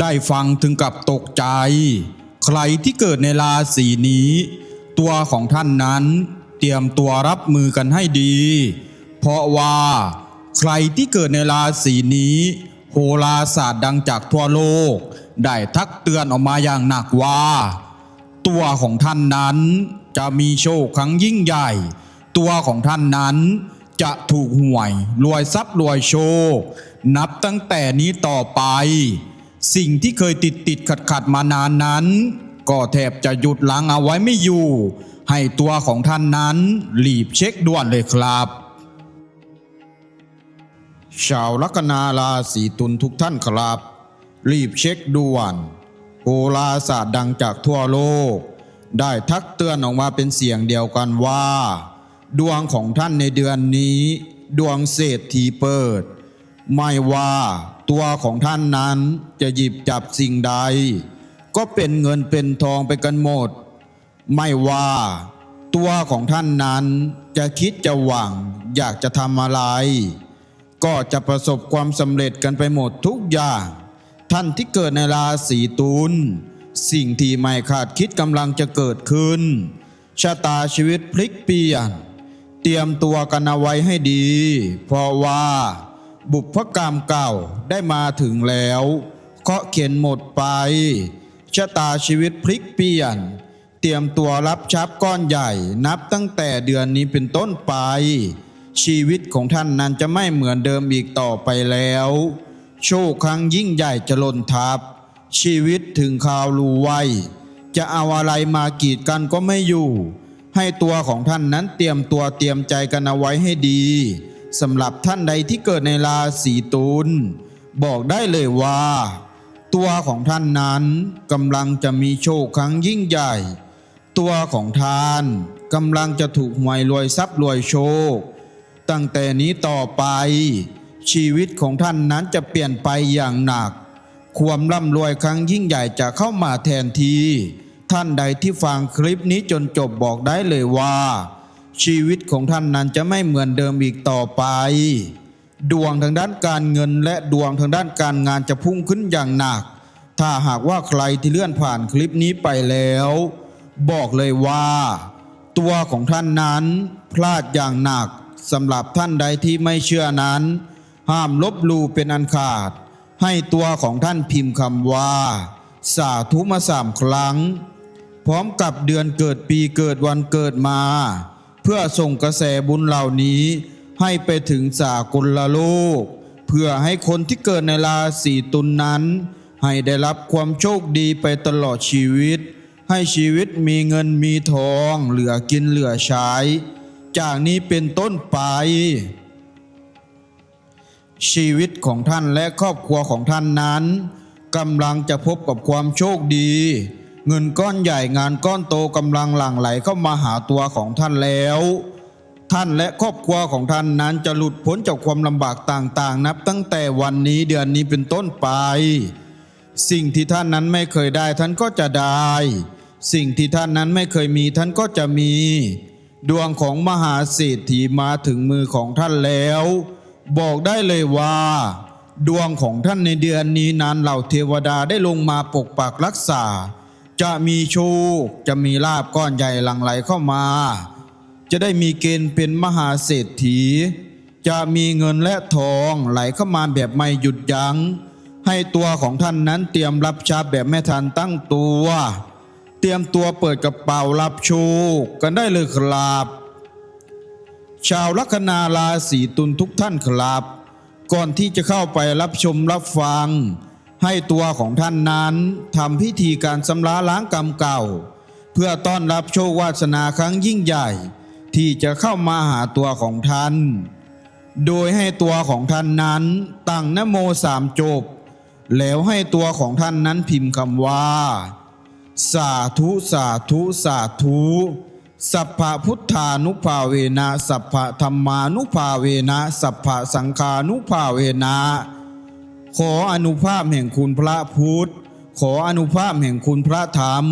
ได้ฟังถึงกับตกใจ ใครที่เกิดในราศีนี้ ตัวของท่านนั้นเตรียมตัวรับมือกันให้ดี เพราะว่า ใครที่เกิดในราศีนี้ โหราศาสตร์ดังจากทั่วโลก ได้ทักเตือนออกมาอย่างหนักว่า ตัวของท่านนั้นจะมีโชคครั้งยิ่งใหญ่ ตัวของท่านนั้นจะถูกหวยรวยทรัพย์รวยโชค นับตั้งแต่นี้ต่อไป สิ่งที่เคยติดติดขัดขัดมานานนั้น ก็แทบจะหยุดลังเอาไว้ไม่อยู่ ให้ตัวของท่านนั้นรีบเช็คด่วนเลยครับ ชาวลัคนาราศีตุลทุกท่านครับ รีบเช็คด่วนโหราศาสตร์ดังจากทั่วโลก ได้ทักเตือนออกมาเป็นเสียงเดียวกันว่า ดวงของท่านในเดือนนี้ ดวงเศรษฐีเปิด ไม่ว่า ตัวของท่านนั้นจะหยิบจับสิ่งใด ก็เป็นเงินเป็นทองไปกันหมด ไม่ว่า ตัวของท่านนั้นจะคิดจะหวังอยากจะทำอะไร ก็จะประสบความสำเร็จกันไปหมดทุกอย่าง ท่านที่เกิดในราศีตุลสิ่งที่ไม่คาดคิดกำลังจะเกิดขึ้น ชะตาชีวิตพลิกเปลี่ยน เตรียมตัวกันเอาไว้ให้ดี เพราะว่า บุพกรรมเก่าได้มาถึงแล้วเคาะเข็นหมดไปชะตาชีวิตพลิกเปลี่ยน เตรียมตัวรับชับก้อนใหญ่นับตั้งแต่เดือนนี้เป็นต้นไป ชีวิตของท่านนั้นจะไม่เหมือนเดิมอีกต่อไปแล้ว โชคครั้งยิ่งใหญ่จะล่นทับ ชีวิตถึงข่าวรู้ไวจะเอาอะไรมากีดกันก็ไม่อยู่ ให้ตัวของท่านนั้นเตรียมตัวเตรียมใจกันเอาไว้ให้ดี สำหรับท่านใดที่เกิดในราศีตุลบอกได้เลยว่า ตัวของท่านนั้นกำลังจะมีโชคครั้งยิ่งใหญ่ ตัวของท่านกำลังจะถูกหวยรวยทรัพย์รวยโชค ตั้งแต่นี้ต่อไป ชีวิตของท่านนั้นจะเปลี่ยนไปอย่างหนัก ความร่ำรวยครั้งยิ่งใหญ่จะเข้ามาแทนทีท่านใดที่ฟังคลิปนี้จนจบบอกได้เลยว่า ชีวิตของท่านนั้นจะไม่เหมือนเดิมอีกต่อไป ดวงทางด้านการเงินและดวงทางด้านการงานจะพุ่งขึ้นอย่างหนัก ถ้าหากว่าใครที่เลื่อนผ่านคลิปนี้ไปแล้ว บอกเลยว่า ตัวของท่านนั้นพลาดอย่างหนักสำหรับท่านใดที่ไม่เชื่อนั้น ห้ามลบลูเป็นอันขาด ให้ตัวของท่านพิมพ์คำว่า สาธุมาสามครั้ง พร้อมกับเดือนเกิดปีเกิดวันเกิดมา พื่อส่งกระแสบุญเหล่านี้ให้ไปถึงสากลลโลก เพื่อให้คนที่เกิดในราศีตุลนนั้น ให้ได้รับความโชคดีไปตลอดชีวิต ให้ชีวิตมีเงินมีทองเหลือกินเหลือใช้ จากนี้เป็นต้นไป ชีวิตของท่านและครอบครัวของท่านนั้นกำลังจะพบกับความโชคดี เงินก้อนใหญ่งานก้อนโตกำลังหลั่งไหลเข้ามาหาตัวของท่านแล้ว ท่านและครอบครัวของท่านนั้นจะหลุดพ้นจากความลำบากต่างๆ นับตั้งแต่วันนี้เดือนนี้เป็นต้นไป สิ่งที่ท่านนั้นไม่เคยได้ท่านก็จะได้ สิ่งที่ท่านนั้นไม่เคยมีท่านก็จะมี ดวงของมหาเศรษฐีมาถึงมือของท่านแล้ว บอกได้เลยว่า ดวงของท่านในเดือนนี้นั้นเหล่าเทวดาได้ลงมาปกปักรักษา จะมีโชคจะมีลาบก้อนใหญ่หลั่งไหลเข้ามา จะได้มีเกณฑ์เป็นมหาเศรษฐี จะมีเงินและทองไหลเข้ามาแบบไม่หยุดยัง้ง ให้ตัวของท่านนั้นเตรียมรับชาแบบไม่ทันตั้งตัว เตรียมตัวเปิดกระเป๋ารับโชคกันได้เลยครับชาวลัคนาราศีตุลทุกท่านครับ ก่อนที่จะเข้าไปรับชมรับฟัง ให้ตัวของท่านนั้นทำพิธีการสำระล้างกรรมเก่า เพื่อต้อนรับโชควาสนาครั้งยิ่งใหญ่ ที่จะเข้ามาหาตัวของท่าน โดยให้ตัวของท่านนั้นตั้งนโมสามจบ แล้วให้ตัวของท่านนั้นพิมพ์คำว่า สาธุสาธุสาธุสัพพะพุทธานุภาเวนะสัพพะธรรมานุภาเวนะสัพพะสังฆานุภาเวนะ ขออนุภาพแห่งคุณพระพุทธ ขออนุภาพแห่งคุณพระธรรม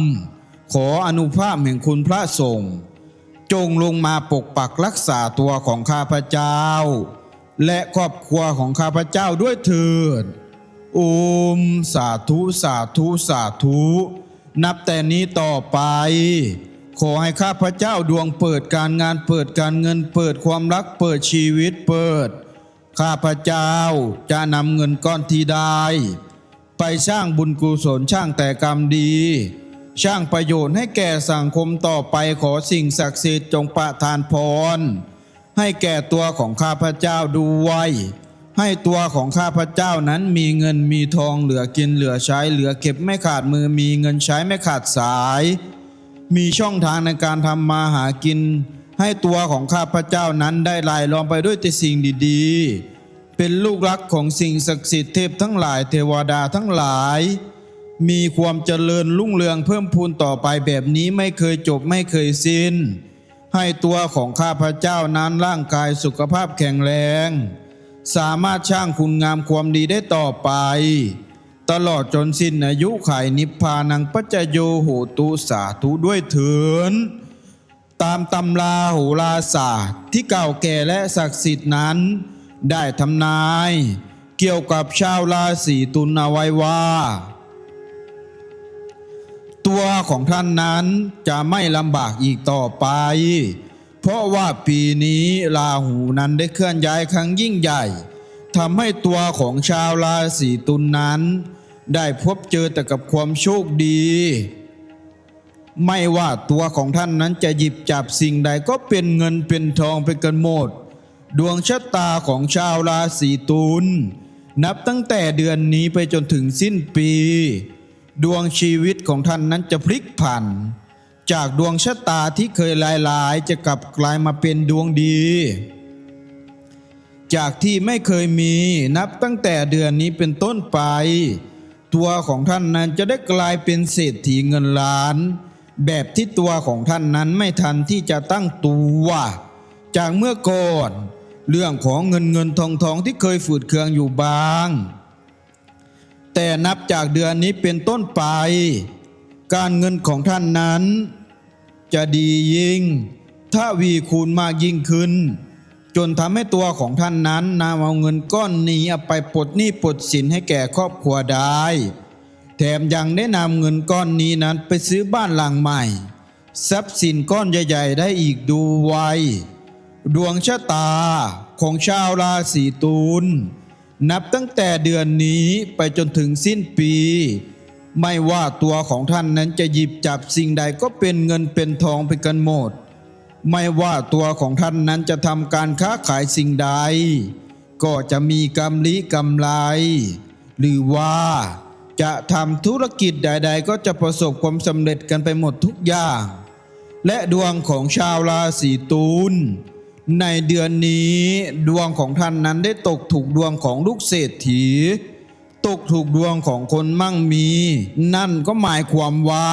ขออนุภาพแห่งคุณพระสงฆ์จงลงมาปกปักรักษาตัวของข้าพเจ้า และครอบครัวของข้าพเจ้าด้วยเถิดโอมสาธุสาธุสาธุ นับแต่นี้ต่อไป ขอให้ข้าพเจ้าดวงเปิดการงานเปิดการเงินเปิดความรักเปิดชีวิตเปิด ข้าพเจ้าจะนำเงินก้อนที่ได้ ไปสร้างบุญกุศลช่างแต่กรรมดี ช่างประโยชน์ให้แก่สังคมต่อไปขอสิ่งศักดิ์สิทธิ์จงประทานพร ให้แก่ตัวของข้าพเจ้าด้วย ให้ตัวของข้าพเจ้านั้นมีเงินมีทองเหลือกินเหลือใช้เหลือเก็บไม่ขาดมือมีเงินใช้ไม่ขาดสาย มีช่องทางในการทำมาหากิน ให้ตัวของข้าพเจ้านั้นได้ไหลายล้อมไปด้วยแต่สิ่งดีๆ เป็นลูกรักของสิ่งศักดิ์สิทธิ์เทพทั้งหลายเทวดาทั้งหลาย มีความเจริญรุ่งเรืองเพิ่มพูนต่อไปแบบนี้ไม่เคยจบไม่เคยสิ้น ให้ตัวของข้าพเจ้านั้นร่างกายสุขภาพแข็งแรง สามารถช่างคุณงามความดีได้ต่อไป ตลอดจนสิ้นอายุไขนิพพานังปัจจโยโหตุสาธุด้วยเถิน ตามตำราโหราศาสตร์ที่เก่าแก่และศักดิ์สิทธิ์นั้น ได้ทำนาย เกี่ยวกับชาวราศีตุลเอาไว้ว่า ตัวของท่านนั้นจะไม่ลำบากอีกต่อไป เพราะว่าปีนี้ราหูนั้นได้เคลื่อนย้ายครั้งยิ่งใหญ่ทำให้ตัวของชาวราศีตุลนั้น ได้พบเจอแต่กับความโชคดี ไม่ว่าตัวของท่านนั้นจะหยิบจับสิ่งใดก็เป็นเงินเป็นทองไปกันหมด ดวงชะตาของชาวราศีตุลนับตั้งแต่เดือนนี้ไปจนถึงสิ้นปี ดวงชีวิตของท่านนั้นจะพลิกผัน จากดวงชะตาที่เคยลายๆ จะกลับกลายมาเป็นดวงดี จากที่ไม่เคยมีนับตั้งแต่เดือนนี้เป็นต้นไป ตัวของท่านนั้นจะได้กลายเป็นเศรษฐีเงินล้าน แบบที่ตัวของท่านนั้นไม่ทันที่จะตั้งตัว จากเมื่อก่อน เรื่องของเงินเงินทองทองที่เคยฝืดเคืองอยู่บาง แต่นับจากเดือนนี้เป็นต้นไป การเงินของท่านนั้น จะดียิ่ง ถ้าวีคูณมากยิ่งขึ้น จนทำให้ตัวของท่านนั้นนำเอาเงินก้อนนี้ไปปลดหนี้ปลดสินให้แก่ครอบครัวได้ แถมยังได้นำเงินก้อนนี้นั้นไปซื้อบ้านหลังใหม่ ทรัพย์สินก้อนใหญ่ ๆ ได้อีกดูไวดวงชะตาของชาวราศีตุลนับตั้งแต่เดือนนี้ไปจนถึงสิ้นปี ไม่ว่าตัวของท่านนั้นจะหยิบจับสิ่งใดก็เป็นเงินเป็นทองไปกันหมด ไม่ว่าตัวของท่านนั้นจะทำการค้าขายสิ่งใด ก็จะมีกำลิกำไร หรือว่า จะทำธุรกิจใด ๆ ก็จะประสบความสำเร็จกันไปหมดทุกอย่าง และดวงของชาวราศีตุลในเดือนนี้ดวงของท่านนั้นได้ตกถูกดวงของลูกเศรษฐี ตกถูกดวงของคนมั่งมี นั่นก็หมายความว่า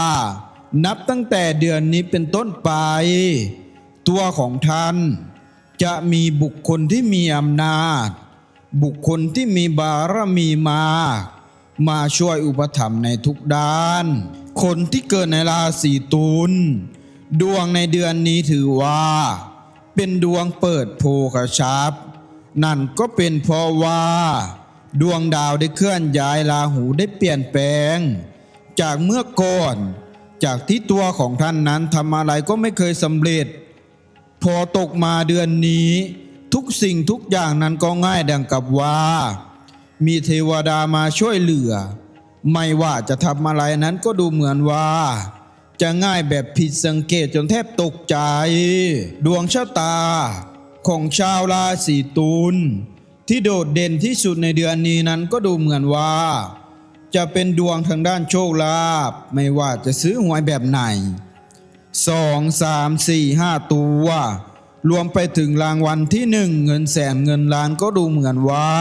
นับตั้งแต่เดือนนี้เป็นต้นไป ตัวของท่าน จะมีบุคคลที่มีอำนาจ บุคคลที่มีบารมีมาก มาช่วยอุปถัมภ์ในทุกด้าน คนที่เกิดในราศีตุลดวงในเดือนนี้ถือว่า เป็นดวงเปิดโภคทรัพย์นั่นก็เป็นเพราะว่า ดวงดาวได้เคลื่อนย้ายราหูได้เปลี่ยนแปลง จากเมื่อก่อน จากที่ตัวของท่านนั้นทำอะไรก็ไม่เคยสำเร็จ พอตกมาเดือนนี้ ทุกสิ่งทุกอย่างนั้นก็ง่ายดังกับว่า มีเทวดามาช่วยเหลือ ไม่ว่าจะทำอะไรนั้นก็ดูเหมือนว่า จะง่ายแบบผิดสังเกตจนแทบตกใจ ดวงชะตาของชาวราศีตุลที่โดดเด่นที่สุดในเดือนนี้นั้นก็ดูเหมือนว่า จะเป็นดวงทางด้านโชคลาภไม่ว่าจะซื้อหวยแบบไหนสองสามสี่ห้าตัว รวมไปถึงรางวัลที่หนึ่งเงินแสนเงินล้านก็ดูเหมือนว่า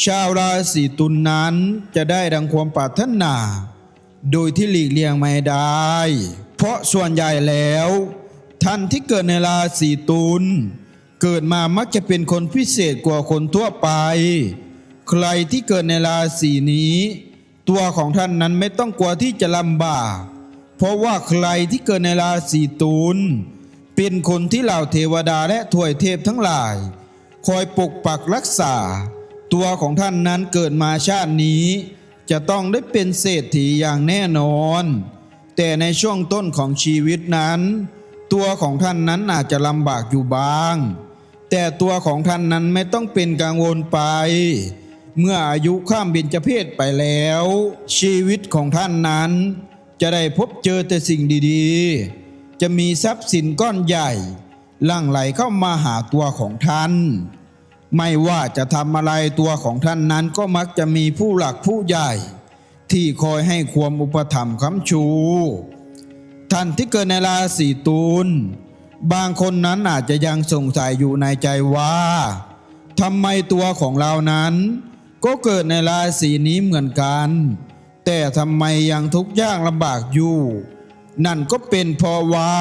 ชาวราศีตุลนนั้นจะได้ดังความปรารถนา โดยที่หลีกเลี่ยงไม่ได้ เพราะส่วนใหญ่แล้ว ท่านที่เกิดในราศีตุลเกิดมามักจะเป็นคนพิเศษกว่าคนทั่วไป ใครที่เกิดในราศีนี้ ตัวของท่านนั้นไม่ต้องกลัวที่จะลำบาก เพราะว่าใครที่เกิดในราศีตุลเป็นคนที่เหล่าเทวดาและถวยเทพทั้งหลาย คอยปกปักรักษา ตัวของท่านนั้นเกิดมาชาตินี้ จะต้องได้เป็นเศรษฐีอย่างแน่นอน แต่ในช่วงต้นของชีวิตนั้น ตัวของท่านนั้นอาจจะลำบากอยู่บ้าง แต่ตัวของท่านนั้นไม่ต้องเป็นกังวลไป เมื่ออายุข้ามเบญจเพศไปแล้ว ชีวิตของท่านนั้น จะได้พบเจอแต่สิ่งดีๆ จะมีทรัพย์สินก้อนใหญ่ ลั่งไหลเข้ามาหาตัวของท่าน ไม่ว่าจะทำอะไรตัวของท่านนั้นก็มักจะมีผู้หลักผู้ใหญ่ ที่คอยให้ความอุปถัมภ์ค้ำชู ท่านที่เกิดในราศีตุลบางคนนั้นอาจจะยังสงสัยอยู่ในใจว่าทำไมตัวของเรานั้น ก็เกิดในราศีนี้เหมือนกัน แต่ทำไมยังทุกข์ยากลำบากอยู่ นั่นก็เป็นเพราะว่า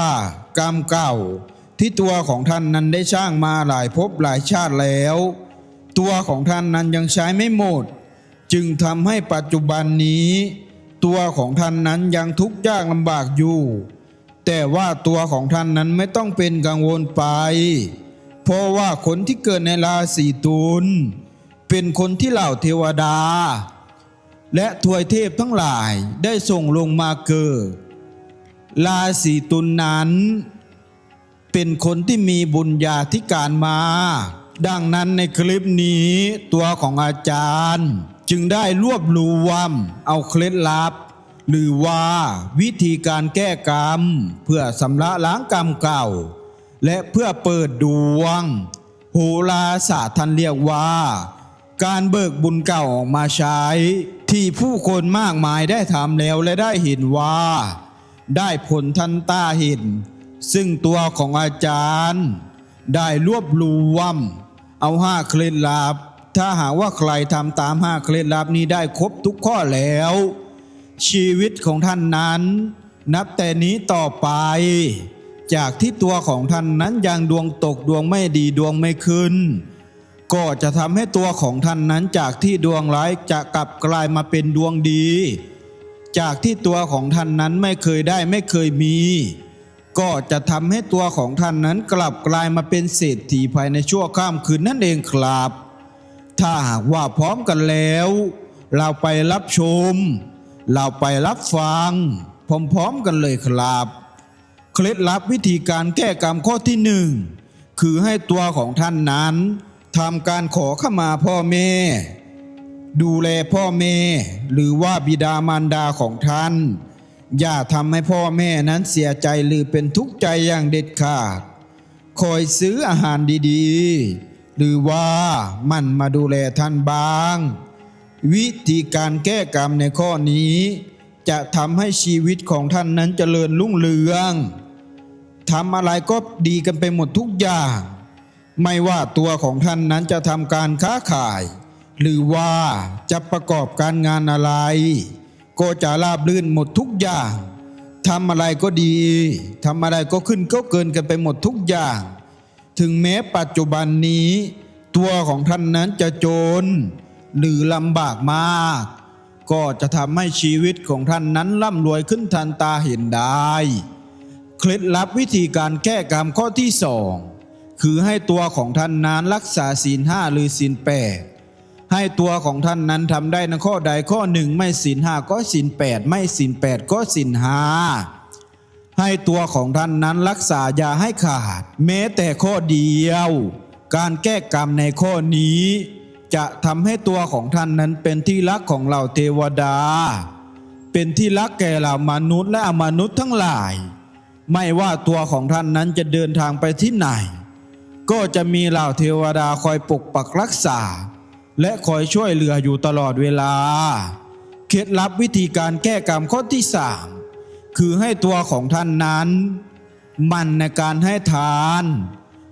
กรรมเก่า ที่ตัวของท่านนั้นได้สร้างมาหลายภพหลายชาติแล้ว ตัวของท่านนั้นยังใช้ไม่หมด จึงทำให้ปัจจุบันนี้ ตัวของท่านนั้นยังทุกข์ยากลำบากอยู่ แต่ว่าตัวของท่านนั้นไม่ต้องเป็นกังวลไป เพราะว่าคนที่เกิดในราศีตุลเป็นคนที่เหล่าเทวดา และทวยเทพทั้งหลายได้ส่งลงมาเกิดราศีตุลนั้น เป็นคนที่มีบุญญาธิการมา ดังนั้นในคลิปนี้ตัวของอาจารย์ จึงได้รวบรวมเอาเคล็ดลับ หรือว่าวิธีการแก้กรรม เพื่อสำระล้างกรรมเก่า และเพื่อเปิดดวงโหราศาสตร์ท่านเรียกว่า การเบิกบุญเก่าออกมาใช้ ที่ผู้คนมากมายได้ทำแล้วและได้เห็นว่า ได้ผลทันตาเห็น ซึ่งตัวของอาจารย์ ได้รวบรวม เอาห้าเคล็ดลับ ถ้าหากว่าใครทำตามห้าเคล็ดลับนี้ได้ครบทุกข้อแล้ว ชีวิตของท่านนั้น นับแต่นี้ต่อไป จากที่ตัวของท่านนั้นยังดวงตกดวงไม่ดีดวงไม่ขึ้น ก็จะทำให้ตัวของท่านนั้นจากที่ดวงร้ายจะกลับกลายมาเป็นดวงดี จากที่ตัวของท่านนั้นไม่เคยได้ไม่เคยมี ก็จะทำให้ตัวของท่านนั้นกลับกลายมาเป็นเศรษฐีภายในชั่วข้ามคืนนั่นเองครับ ถ้าหากว่าพร้อมกันแล้ว เราไปรับชม เราไปรับฟังพร้อมๆกันเลยครับ เคล็ดลับวิธีการแก้กรรมข้อที่หนึ่งคือให้ตัวของท่านนั้นทำการขอขมาพ่อแม่ ดูแลพ่อแม่ หรือว่าบิดามารดาของท่าน อย่าทำให้พ่อแม่นั้นเสียใจหรือเป็นทุกข์ใจอย่างเด็ดขาด คอยซื้ออาหารดีๆ หรือว่ามันมาดูแลท่านบ้าง วิธีการแก้กรรมในข้อนี้ จะทำให้ชีวิตของท่านนั้นเจริญรุ่งเรืองทำอะไรก็ดีกันไปหมดทุกอย่าง ไม่ว่าตัวของท่านนั้นจะทำการค้าขาย หรือว่าจะประกอบการงานอะไร ก็จะราบรื่นหมดทุกอย่างทำอะไรก็ดีทำอะไรก็ขึ้นก็เกินกันไปหมดทุกอย่าง ถึงแม้ปัจจุบันนี้ ตัวของท่านนั้นจะจน หรือลำบากมาก ก็จะทำให้ชีวิตของท่านนั้นร่ำรวยขึ้นทันตาเห็นได้ เคล็ดลับวิธีการแก้กรรมข้อที่สองคือให้ตัวของท่านนั้นรักษาศีลห้าหรือศีลแปด ให้ตัวของท่านนั้นทำได้ในข้อใดข้อหนึ่งไม่ศีลห้าก็ศีลแปดไม่ศีลแปดก็ศีลห้าให้ตัวของท่านนั้นรักษาอย่าให้ขาด แม้แต่ข้อเดียว การแก้กรรมในข้อนี้ จะทำให้ตัวของท่านนั้นเป็นที่รักของเหล่าเทวดา เป็นที่รักแก่เหล่ามนุษย์และอมนุษย์ทั้งหลาย ไม่ว่าตัวของท่านนั้นจะเดินทางไปที่ไหน ก็จะมีเหล่าเทวดาคอยปกปักรักษา และคอยช่วยเหลืออยู่ตลอดเวลา เคล็ดลับวิธีการแก้กรรมข้อที่สามคือให้ตัวของท่านนั้น มันในการให้ทาน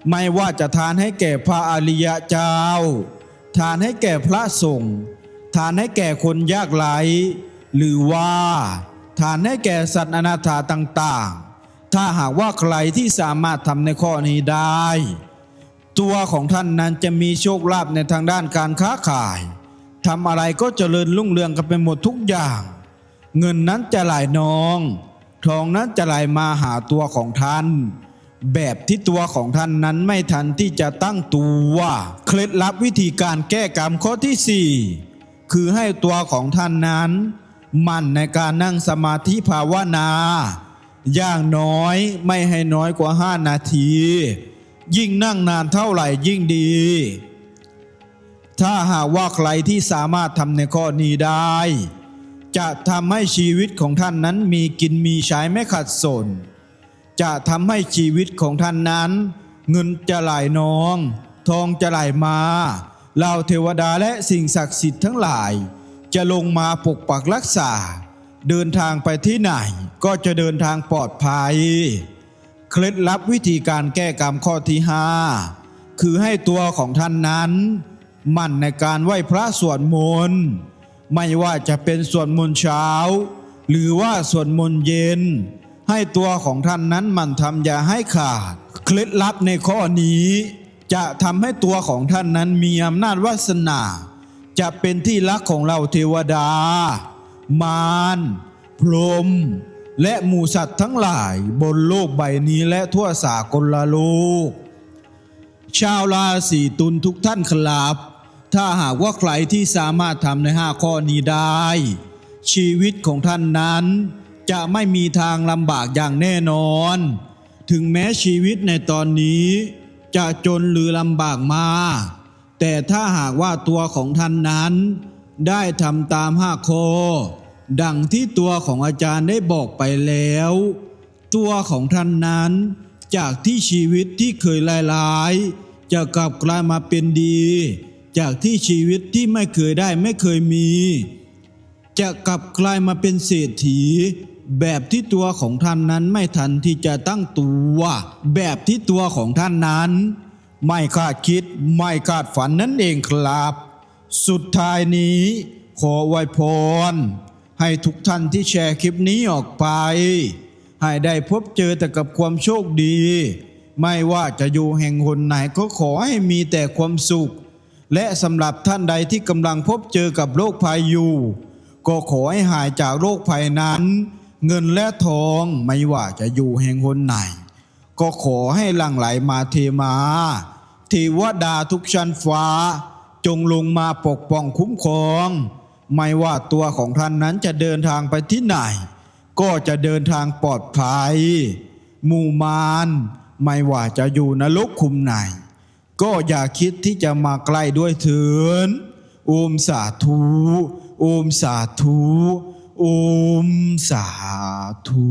ไม่ว่าจะทานให้แก่พระอริยะเจ้า ทานให้แก่พระสงฆ์ทานให้แก่คนยากไร้หรือว่าทานให้แก่สัตว์อนาถาต่างๆ ถ้าหากว่าใครที่สามารถทำในข้อนี้ได้ ตัวของท่านนั้นจะมีโชคลาภในทางด้านการค้าขายทำอะไรก็เจริญรุ่งเรืองกันไปหมดทุกอย่าง เงินนั้นจะไหลนอง ทองนั้นจะไหลมาหาตัวของท่าน แบบที่ตัวของท่านนั้นไม่ทันที่จะตั้งตัวเคล็ดลับวิธีการแก้กรรมข้อที่ 4 คือให้ตัวของท่านนั้นมั่นในการนั่งสมาธิภาวนา อย่างน้อยไม่ให้น้อยกว่า 5 นาที ยิ่งนั่งนานเท่าไหร่ยิ่งดี ถ้าหากว่าใครที่สามารถทำในข้อนี้ได้ จะทำให้ชีวิตของท่านนั้นมีกินมีใช้ไม่ขัดสน จะทำให้ชีวิตของท่านนั้น เงินจะไหลนอง ทองจะไหลมาเหล่าเทวดาและสิ่งศักดิ์สิทธิ์ทั้งหลาย จะลงมาปกปักรักษา เดินทางไปที่ไหนก็จะเดินทางปลอดภัย เคล็ดลับวิธีการแก้กรรมข้อที่ 5 คือให้ตัวของท่านนั้นมั่นในการไหว้พระสวดมนต์ไม่ว่าจะเป็นสวดมนต์เช้า หรือว่าสวดมนต์เย็น ให้ตัวของท่านนั้นมันทำอย่าให้ขาด เคล็ดลับในข้อนี้ จะทำให้ตัวของท่านนั้นมีอำนาจวาสนา จะเป็นที่รักของเราเทวดา มารพรหม และหมูสัตว์ทั้งหลายบนโลกใบนี้และทั่วสากลโลก ชาวราศีตุลทุกท่านครับ ถ้าหากว่าใครที่สามารถทำในห้าข้อนี้ได้ ชีวิตของท่านนั้น จะไม่มีทางลำบากอย่างแน่นอน ถึงแม้ชีวิตในตอนนี้ จะจนหรือลำบากมา แต่ถ้าหากว่าตัวของท่านนั้น ได้ทำตามห้าข้อ ดังที่ตัวของอาจารย์ได้บอกไปแล้ว ตัวของท่านนั้น จากที่ชีวิตที่เคยลายๆจะกลับกลายมาเป็นดี จากที่ชีวิตที่ไม่เคยได้ไม่เคยมี จะกลับกลายมาเป็นเศรษฐี แบบที่ตัวของท่านนั้นไม่ทันที่จะตั้งตัวแบบที่ตัวของท่านนั้น ไม่คาดคิดไม่คาดฝันนั่นเองครับ สุดท้ายนี้ขอไวพร ให้ทุกท่านที่แชร์คลิปนี้ออกไป ให้ได้พบเจอแต่กับความโชคดี ไม่ว่าจะอยู่แห่งหนไหนก็ขอให้มีแต่ความสุข และสำหรับท่านใดที่กำลังพบเจอกับโรคภัยอยู่ ก็ขอให้หายจากโรคภัยนั้น เงินและทองไม่ว่าจะอยู่แห่งหนไหน ก็ขอให้หลั่งไหลมาเทมาเทวดาทุกชั้นฟ้า จงลงมาปกป้องคุ้มครอง ไม่ว่าตัวของท่านนั้นจะเดินทางไปที่ไหน ก็จะเดินทางปลอดภัยหมู่มารไม่ว่าจะอยู่นรกคุมไหน ก็อย่าคิดที่จะมาใกล้ด้วยเถินโอมสาธุโอมสาธุโอมสาธุ